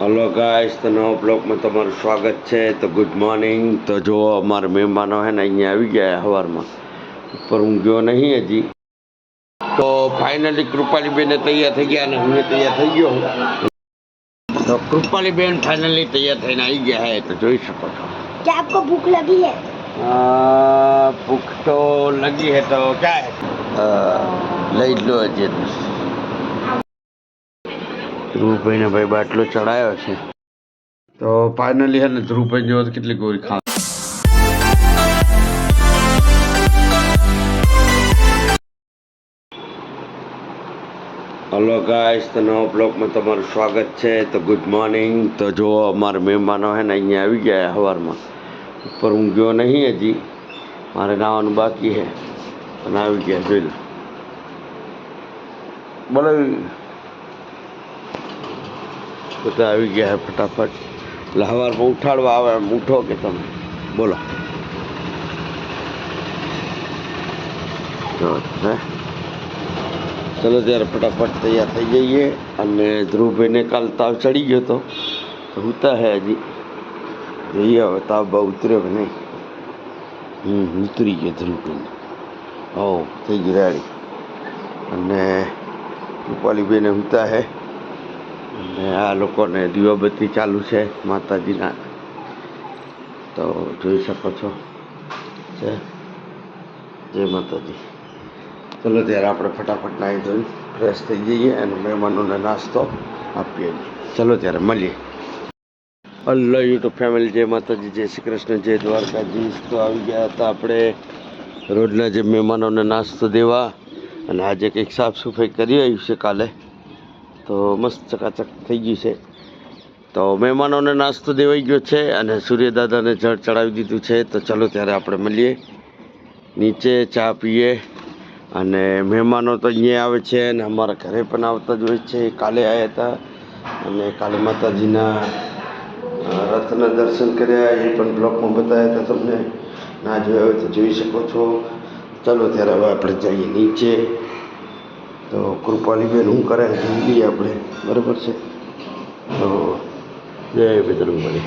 Hello guys તો નવા બ્લોગમાં તમારું સ્વાગત છે તો ગુડ મોર્નિંગ તો જો અમારા મહેમાનો હે ને અહીંયા આવી ગયા સવારમાં ઉપર હું ગયો નહીં હજી તો ફાઇનલી કૃપાલીબેને તૈયાર થઈ ગયા અને હું તૈયાર થઈ ગયો હું તો કૃપાલીબેન ફાઇનલી તૈયાર થઈને આવી ગયા હે તો જોઈ શકો છો क्या आपको भूख लगी है આ, ભૂખ તો લગી હે તો ક્યાં હે અ, લઈ જ લો હજી ધ્રુવભાઈને ભાઈ બાટલો ચડાયો છે. તો ફાઇનલી હે ને ધ્રુવભાઈ જેવો કેટલી ગોળી ખા હલો ગાઈસ તો નવા બ્લોગમાં તમારું સ્વાગત છે. તો ગુડ મોર્નિંગ તો જો અમારા મહેમાનો હે ને અહીંયા આવી ગયા સવારમાં ઉપર હું ગયો નહીં હજી. મારે નાવાનું બાકી છે પણ આવી ગયા જોઈ લો. બોલો. બધા આવી ગયા ફટાફટ. એટલે સવારમાં ઉઠાડવા આવે એમ ઉઠો કે તમે. બોલો. હે ચલો ત્યારે ફટાફટ તૈયાર થઈ જઈએ અને ધ્રુવભાઈને કાલ તાવ ચડી ગયો તો. તો હુતા હે હજી. જોઈએ હવે, તાવ બહુ ઉતર્યો કે નહીં? હમ, ઉતરી ગયો ધ્રુવભાઈને હો થઈ ગઈ રેડી. અને રૂપાલીબેને હુતા હે. અને આ લોકોને દીવાબત્તી ચાલુ છે માતાજીના. તો જોઈ શકો છો. છે. જય માતાજી. ચલો ત્યારે આપણે ફટાફટ નાહી ધોઈ ફ્રેશ થઈ જઈએ અને મહેમાનોને નાસ્તો આપીએ. ચલો ત્યારે મળીએ. હલો યુટ્યુબ ફેમિલી જય માતાજી, જય શ્રી કૃષ્ણ, જય દ્વારકાધીશ. તો આવી ગયા હતા આપણે રોજના જે મહેમાનોને નાસ્તો દેવા. અને આજે કંઈક સાફ સફાઈ કરી આવ્યું છે કાલે. તો મસ્ત ચકાચક થઈ ગયું છે. તો મહેમાનોને નાસ્તો દેવાઈ ગયો છે અને સૂર્યદાદાને જળ ચડાવી દીધું છે. તો ચલો ત્યારે આપણે મળીએ. નીચે ચા પીએ અને મહેમાનો તો અહીંયા આવે છે અને અમારા ઘરે પણ આવતા જ હોય છે. કાલે આવ્યા હતા અને કાલે માતાજીના રથના દર્શન કર્યા, એ પણ બ્લોકમાં બતાવ્યા હતા તમને. ના જોયા હોય તો જોઈ શકો છો. ચલો ત્યારે હવે આપણે જઈએ નીચે. તો કૃપાલીબેન શું કરે જિંદગી આપણે. બરાબર છે? તો જય બજરંગબલી.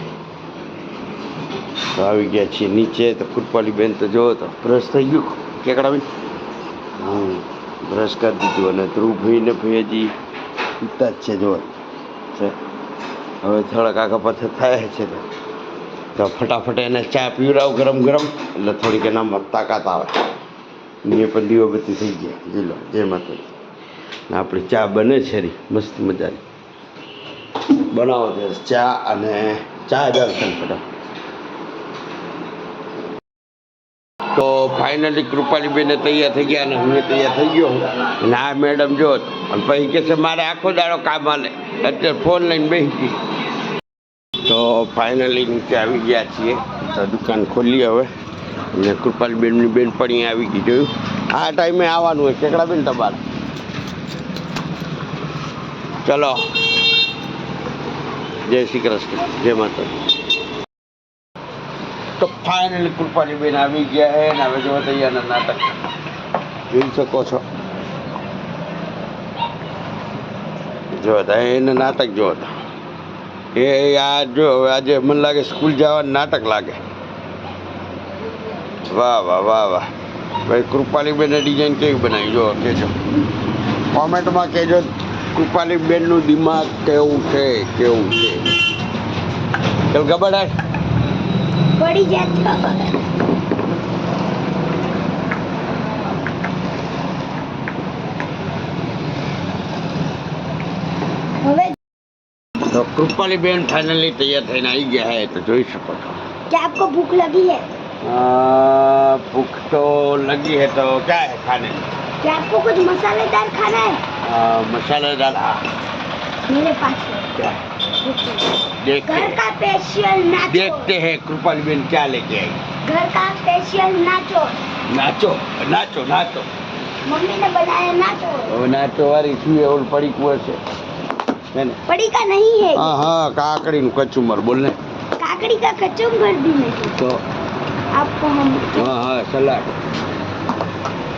તો આવી ગયા છીએ નીચે, તો કૃપાલીબેન તો જો તો બ્રશ થઈ ગયું. કેકડાબેન હમ બ્રશ કરી દીધું અને ધ્રુવભાઈ ને ભાઈ હજી જ છે, જો. છે. હવે થોડાક આગા પાછા થાય છે તો. તો ફટાફટ એને ચા પીવડાવ ગરમ ગરમ, એટલે થોડીક એનામાં તાકાત આવે. મેં પણ દીવાબત્તી થઈ ગયા. જી લો, જય માતાજી. આપણી ચા બને છે મસ્ત મજાની. બનાવો છે, ચા અને ચા દર્શન કરો તો ફાઇનલી કૃપાલીબેને તૈયાર થઈ ગયા અને હું તૈયાર થઈ ગયો અને આ મેડમ જો, અને પછી કહે છે મારે આખો દાડો કામ હાલે. અત્યારે ફોન લઈને બેસી ગઈ. તો ફાઇનલી નીચે આવી ગયા છીએ. તો દુકાન ખોલી હવે. અને કૃપાલીબેનની બેનપણી આવી ગઈ, જોયું? આ ટાઈમે આવવાનું હોય કેકડા બેન તમારે? ચલો. જય શ્રી કૃષ્ણ. જય માતાજી. તો ફાઇનલી કૃપાલી બેન આવી ગયા હે ને હવે જો તૈયાર નાટક. જોઈ શકો છો. જો તા એને નાટક જોતા એ આ જો, આજે મને લાગે સ્કૂલ જવાનું નાટક લાગે. વાહ વાહ વાહ વાહ. ભાઈ કૃપાલી બેને ડિઝાઇન કેવી બનાવી? જો કેજો કોમેન્ટમાં કહેજો. કૃપાલી બેનનું દિમાગ કેવું છે કેવું છે ચાલ ખબર હે पड़ी जाता હવે તો કૃપાલી બેન ફાઇનલી તૈયાર થઈને આવી ગયા હે તો જોઈ શકો છો क्या आपको भूख लगी है आ, भूख तो लगी है तो क्या है खाने में? क्या आपको कुछ मसालेदार खाना है आ, मसालेदार मेरे पास क्या देखते घर का स्पेशल नाचो देखते हैं कृपाल बेन क्या लेके आई घर का स्पेशल नाचो नाचो नाचो नाचो मम्मी ने बनाया नाचो वो नाचो और इसमें और पड़ी कुआ से पड़ी का नहीं है हाँ हाँ काकड़ी नु कचुमर बोलने काकड़ी का कचुमर भी नहीं तो आपको हम हाँ हाँ सलाद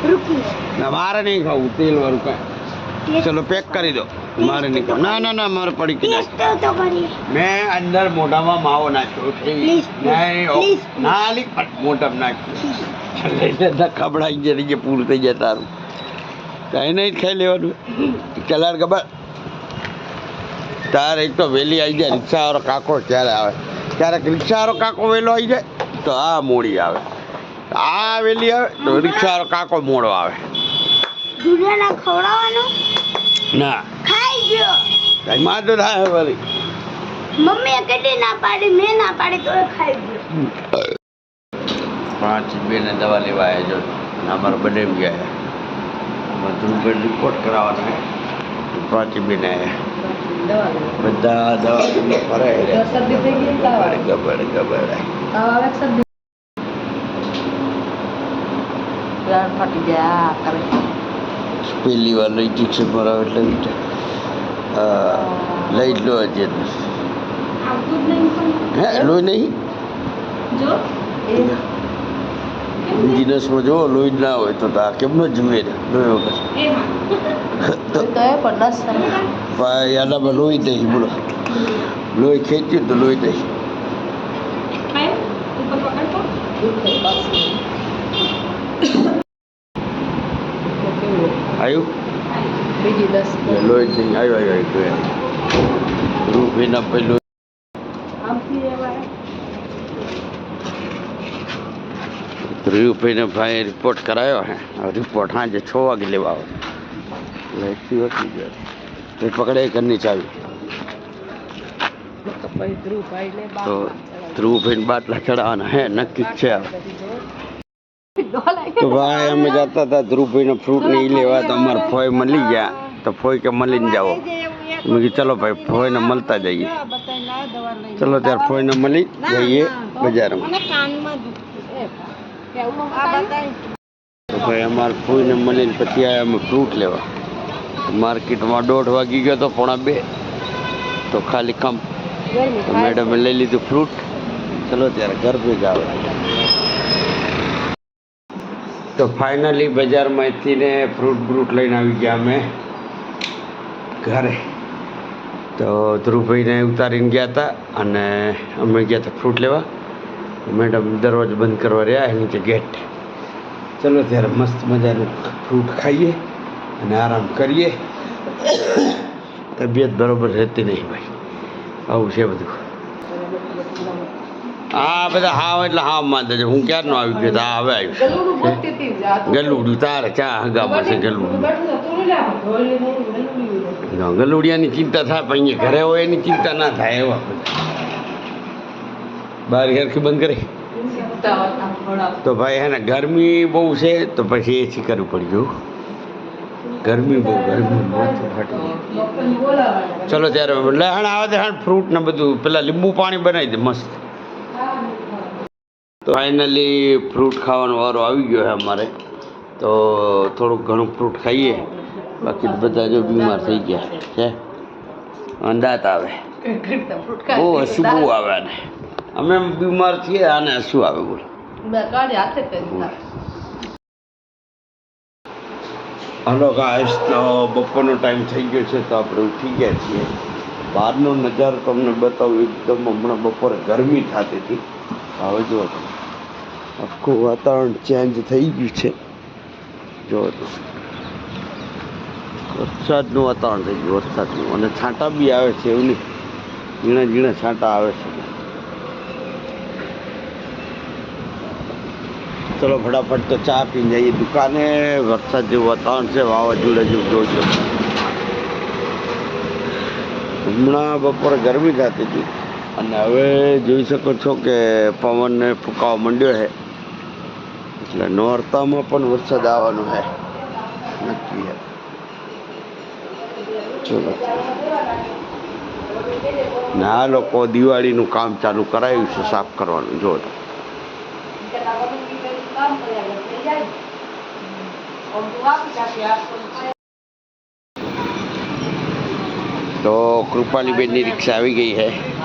रुकिए ना नहीं खाऊ तेल वालू का ચલો પેક કરી દો. મારે નહીં ના ના ના મારે પડી કે મેં અંદર મોઢામાં માવો નાખ્યો. છે નહીં, ના લી મોઢામાં નાખ્યો. ખબડાઈ જાય કે પૂરું થઈ જાય તારું. કાંઈ નહીં જ ખાઈ લેવાનું. ચલાર ખબર તારે એક તો વહેલી આવી જાય રિક્ષાવાળો કાકો ક્યારે આવે? ક્યારેક રિક્ષાવાળો કાકો વહેલો આવી જાય તો આ મોડી આવે. આ વહેલી આવે તો રિક્ષાવાળો કાકો મોડો આવે. દુનિયાના ખવડાવવાનો? ના. ખાઈ ગયો. કઈ માં તો થાય વળી. મમ્મીએ કેટલી ના પાડી મેં ના પાડી તો ખાઈ ગયો. પાંચ બેને દવા લેવા આવ્યા જો. અમારા બંને ગયા અમારે ધ્રુવભાઈ રિપોર્ટ કરાવવાનો પાંચ બેને આવ્યા બધા દવા ફરે ગબડ ગબડ ફાટી જાય કરે. પહેલી વાર લઈ ઇન્જેક્શન ભરાવે એટલે લઈ જ લો હજી હે લોહી નહીં? બીજી નસમાં જુઓ લોહી ના હોય તો આ કેમ નો જુએ ને લોહી વગર. આનામાં લોહી નહીં બોલો. લોહી ખેંચ્યું તો લોહી નહીં આવ્યું બીજી દસ લોહી જ નહીં આવ્યું આવ્યું આવ્યું રૂપીના પેલું રૂપીને ભાઈ રિપોર્ટ કરાયો હે રિપોર્ટ સાંજે છ વાગે લેવા આવે એકથી વધી જાય પકડે ઘરની ચાવી ને તો ધ્રુવભાઈને બાટલા ચડાવવાના હે નક્કી જ છે તો ભાઈ અમે જતા હતા ધ્રુવભાઈને ફ્રૂટ નહીં લેવા તો અમારે ફોય મળી ગયા તો ફોઈ કે મળીને જાઓ. મેં કીધું ચલો ભાઈ ફોઈને મળતા જઈએ. ચલો ત્યારે ફોઈને મળી જઈએ બજારમાં. તો ભાઈ અમારે ફોઈને મળીને પછી આવ્યા અમે ફ્રૂટ લેવા. માર્કેટમાં દોઢ વાગી ગયો તો પોણા બે. તો ખાલી કમ. મેડમે લઈ લીધું ફ્રૂટ. ચલો ત્યારે ઘર ભેગા આવે. તો ફાઇનલી બજારમાંથી ને ફ્રૂટ બ્રૂટ લઈને આવી ગયા અમે. ઘરે. તો ધ્રુવભાઈને ઉતારીને ગયા હતા અને અમે ગયા હતા ફ્રૂટ લેવા. મેડમ દરવાજો બંધ કરવા રહ્યા એની જે ગેટ. ચલો ત્યારે મસ્ત મજાનું ફ્રૂટ ખાઈએ અને આરામ કરીએ. તબિયત બરાબર રહેતી નહીં ભાઈ. આવું છે બધું. હા બધા હાવ એટલે હા માનતા છે. હું ક્યારનો આવી ગયો હા હવે આવ્યું ગલુડું તારે ચા હગા ગલુડિયું ના, ગલુડિયાની ચિંતા થાય, પણ અહીંયા ઘરે હોય એની ચિંતા ના થાય એવા બાર ઘરથી બંધ કરી. તો ભાઈ હે ગરમી બહુ છે, તો પછી એસી કરવું પડ્યું? ગરમી બહુ, ગરમી. ચલો, ત્યારે લહેણ આવે તો ફ્રૂટ ને બધું. પેલા લીંબુ પાણી બનાવી દે, મસ્ત. તો ફાઇનલી ફ્રૂટ ખાવાનો વારો આવી ગયો છે અમારે. તો થોડુંક ઘણું ફ્રૂટ ખાઈએ. બાકી બધા જો બીમાર થઈ ગયા છે અંદાત આવે. બહુ હસું બહુ આવે આને. અમે બીમાર છીએ આને હસું આવે બોલો. હલો ગાઈસ તો બપોરનો ટાઈમ થઈ ગયો છે તો આપણે ઉઠી ગયા છીએ. બહારનો નજારો તમને બતાવું એકદમ હમણાં બપોરે ગરમી થતી હતી. હવે જુઓ તમે. આખું વાતાવરણ ચેન્જ થઈ ગયું છે. જુઓ તો. વરસાદનું વાતાવરણ થઈ ગયું, વરસાદનું. અને છાંટા બી આવે છે એવું નહીં. ઝીણા ઝીણા છાંટા આવે છે. ચલો, ફટાફટ તો ચા પી જઈએ. દુકાને વરસાદ જેવું વાતાવરણ છે, વાવાઝોડા જેવું જોજો હમણાં બપોરે ગરમી થતી હતી. અને હવે જોઈ શકો છો કે પવનને ફૂંકાવા માંડ્યો છે. એટલે નોરતામાં પણ વરસાદ આવવાનો છે. નક્કી છે. ચલો. ને આ લોકો દિવાળીનું કામ ચાલુ કરાયું છે, સાફ કરવાનું. જો. તો કૃપાલીબેનની રિક્ષા આવી ગઈ છે.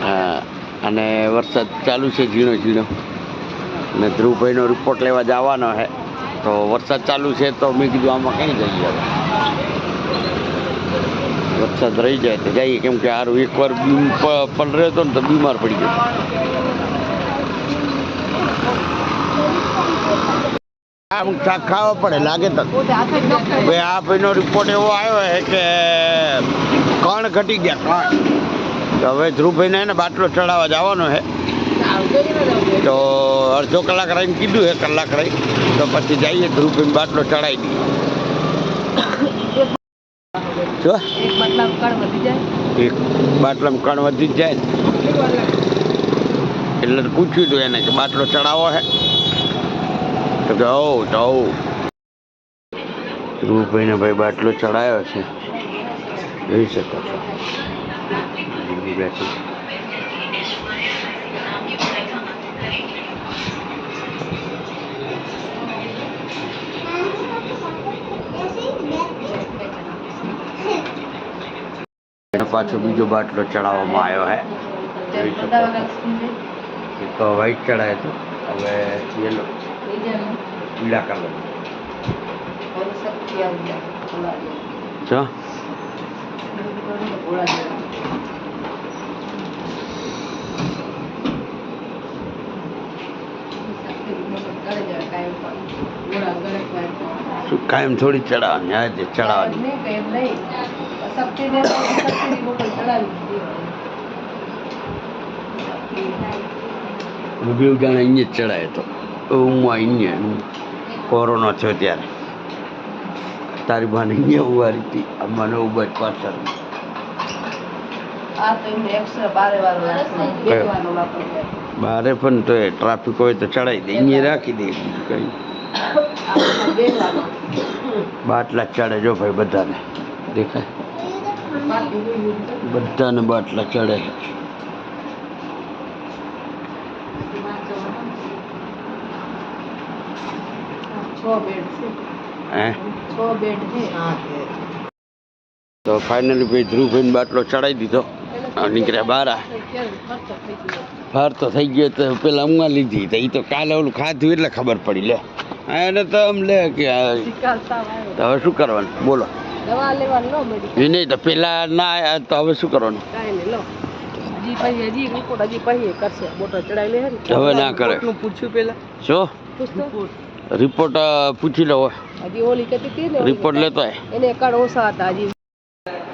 હા, અને વરસાદ ચાલુ છે ઝીણો ઝીણો. અને ધ્રુવભાઈનો રિપોર્ટ લેવા જવાનો છે. તો વરસાદ ચાલુ છે તો મેં કીધું આમાં કઈ હવે વરસાદ રહી જાય તો જઈએ કેમ કે આરું એકવાર બીમ પ- ને તો બીમાર પડી ગયો. આમ પડે, લાગે તો ભાઈ, આ ભાઈનો રિપોર્ટ એવો આવ્યો છે કે કણ ઘટી ગયા, કણ. તો હવે ધ્રુવભાઈને એને બાટલો ચડાવવા જવાનો છે તો અડધો કલાક રહીને કીધું છે કલાક રહી. તો પછી જઈએ, ધ્રુવભાઈને બાટલો ચડાવી દઈએ. જો. એક બદલાવ કણ વધી જાય. એક બાટલામાં કણ વધી જ જાય. એટલે તો પૂછ્યું હતું એને કે બાટલો ચડાવો હે? તો કે હો તો ધ્રુવભાઈને ભાઈ બાટલો ચડાવ્યો છે. જોઈ શકો છો. બેઠી પાછો બીજો બાટલો ચડાવવામાં આવ્યો છે જોઈ શકો છો. એક તો વ્હાઈટ ચડાય તો હવે યલો પીળા કલર જો. શું કાયમ થોડી ચડાવવાની? આજે ચડાવવાની. રૂબી જાણે અહીંયા જ ચડાય તો. હું અહીંયા કોરોના થયો ત્યારે. તારી બાને અહીંયા ઊભા હતી મને ઊભા જ પાછળ. બારે પણ તો એ ટ્રાફિક હોય તો ચડાવી દે અહીંયા રાખી દે. કઈ. બાટલા ચડે જો ભાઈ બધાને. દેખાય? બધાને બાટલા ચડે તો ફાઇનલી ભાઈ ધ્રુવભાઈને બાટલો ચડાવી દીધો. નીકળ્યા બારા. બહાર તો થઈ ગયો તો પેલા ઊંઘા લીધી તો એ તો કાલે ઓલું ખાધું એટલે ખબર પડી લે. એને તો આમ લે કે હવે શું કરવાનું? બોલો. દવા લેવાનું ન મળી. એ નહીં તો પેલા ના તો હવે શું કરવાનું? કાંઈ નહીં લો. હજી પછી હજી રિપોર્ટ હજી પછી કરશે. બોટલ ચડાવી લે ને. હવે ના કરે. પૂછ્યું પેલા? શું? પૂછતો? રિપોર્ટ પૂછી લો હજી ઓલી કહેતી હતી ને રિપોર્ટ લેતો એને કણ ઓછા હતા હજી.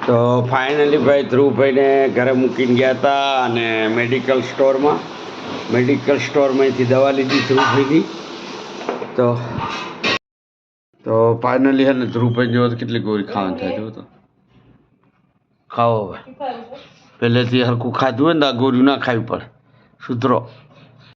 તો ફાઇનલી ભાઈ ધ્રુવભાઈને ઘરે મૂકીને ગયા હતા અને મેડિકલ સ્ટોરમાં મેડિકલ સ્ટોરમાંથી દવા લીધી ધ્રુવભાઈની તો તો ફાઇનલી હે ને ધ્રુવભાઈ જેવો કેટલી ગોળી ખાવાનું થાય જો તો. ખાઓ હવે. પહેલેથી હરખું ખાધું હોય ને આ ગોળીઓ ના ખાવી પડે. સુધરો.